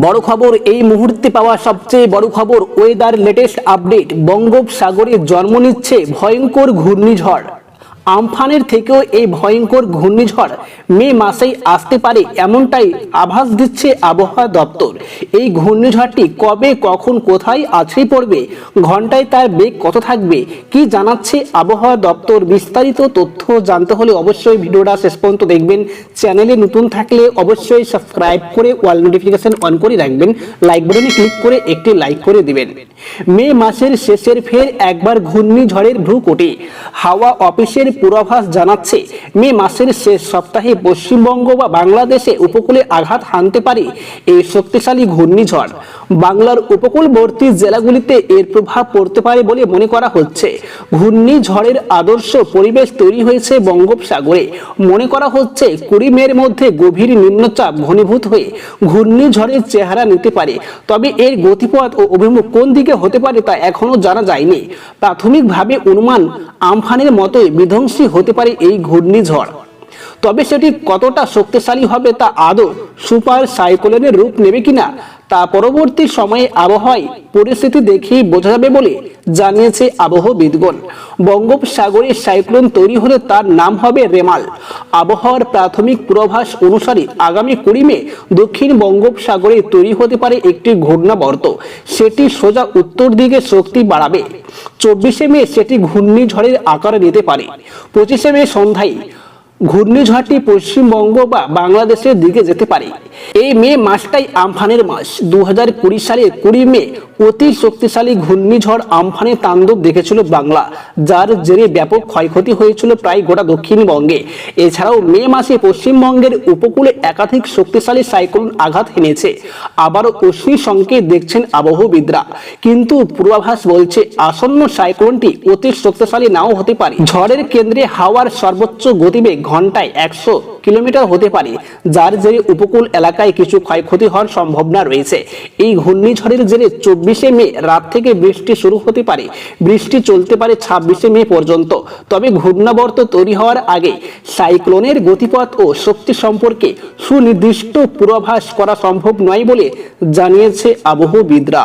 বড় খবর, এই মুহূর্তে পাওয়া সবচেয়ে বড় খবর ওয়েদার লেটেস্ট আপডেট বঙ্গোপসাগরে জন্ম নিচ্ছে ভয়ঙ্কর ঘূর্ণিঝড়। আমফানের থেকেও এই ভয়ঙ্কর ঘূর্ণিঝড় মে মাসেই আসতে পারে এমনটাই আভাস দিচ্ছে আবহাওয়া দপ্তর। এই ঘূর্ণিঝড়টি কবে, কখন, কোথায় আছড়ে পড়বে ঘন্টায় তার বেগ কত থাকবে, কি জানাচ্ছে আবহাওয়া দপ্তর? বিস্তারিত তথ্য জানতে হলে অবশ্যই ভিডিওটা শেষ পর্যন্ত দেখবেন। চ্যানেলে নতুন থাকলে অবশ্যই সাবস্ক্রাইব করে ওয়াল নোটিফিকেশন অন করে রাখবেন। লাইক বাটনে ক্লিক করে একটি লাইক করে দিবেন। মে মাসের শেষের ফের একবার ঘূর্ণিঝড়ের ভ্রুকুটি হাওয়া অফিসের পূর্বাভাস জানাচ্ছে, মে মাসের শেষ সপ্তাহে পশ্চিমবঙ্গ বা বাংলাদেশে উপকূলে আঘাত হানতে পারে এই শক্তিশালী ঘূর্ণিঝড়। বাংলার উপকূলবর্তী জেলাগুলিতে এর প্রভাব পড়তে পারে বলে মনে করা হচ্ছে। ঘূর্ণিঝড়ের আদর্শ পরিবেশ তৈরি হয়েছে বঙ্গোপসাগরে। মনে করা হচ্ছে, কুড়ি মের মধ্যে গভীর নিম্নচাপ ঘনীভূত হয়ে ঘূর্ণিঝড়ের চেহারা নিতে পারে। তবে এর গতিপথ ও অভিমুখ কোন দিকে হতে পারে তা এখনও জানা যায়নি। প্রাথমিকভাবে অনুমান আমফানের মতোই বিধ্বংসী হতে পারে এই ঘূর্ণিঝড়। তবে সেটি কতটা শক্তিশালী হবে তা আদৌ সুপার সাইক্লোনের রূপ নেবে কিনা তা পরবর্তী সময়ে আবহাওয়ায় পরিস্থিতি দেখেই বোঝা যাবে বলে জানিয়েছে আবহবিদগণ বঙ্গোপসাগরে সাইক্লোন তৈরি হলে তার নাম হবে রেমাল। আবহাওয়ার প্রাথমিক পূর্বাভাস অনুসারে আগামী কুড়ি মে দক্ষিণ বঙ্গোপসাগরে তৈরি হতে পারে একটি ঘূর্ণাবর্ত। সেটি সোজা উত্তর দিকে শক্তি বাড়াবে। চব্বিশে মে সেটি ঘূর্ণিঝড়ের আকার নিতে পারে। পঁচিশে মে সন্ধ্যায় ঘূর্ণিঝড়টি পশ্চিমবঙ্গ বা বাংলাদেশের দিকে যেতে পারে। এই মে মাসটাই আমফানের মাস। দু সালের কুড়ি মে অতি শক্তিশালী ঘূর্ণিঝড় আমফানে তাণ্ডব দেখেছিল বাংলা, যার জেরে ব্যাপক ক্ষয়ক্ষতি হয়েছিল প্রায় গোটা দক্ষিণবঙ্গে। এছাড়াও মে মাসে পশ্চিমবঙ্গের উপকূলে একাধিক শক্তিশালী সাইক্লোন আঘাত হেনেছে। আবারও অশ্বিনী সংকেত দেখছেন আবহবিদরা। কিন্তু পূর্বাভাস বলছে আসন্ন সাইক্লোনটি অতি শক্তিশালী নাও হতে পারে। ঝড়ের কেন্দ্রে হাওয়ার সর্বোচ্চ গতিবেগ ঘন্টায় একশো কিলোমিটার হতে পারে, যার জেরে উপকূল এলাকায় কিছু ক্ষয়ক্ষতি হওয়ার সম্ভাবনা রয়েছে। এই ঘূর্ণিঝড়ের জেরে চব্বিশে মে রাত থেকে বৃষ্টি শুরু হতে পারে। বৃষ্টি চলতে পারে ছাব্বিশে মে পর্যন্ত। তবে ঘূর্ণাবর্ত তৈরি হওয়ার আগে সাইক্লোনের গতিপথ ও শক্তি সম্পর্কে সুনির্দিষ্ট পূর্বাভাস করা সম্ভব নয় বলে জানিয়েছে আবহবিদরা।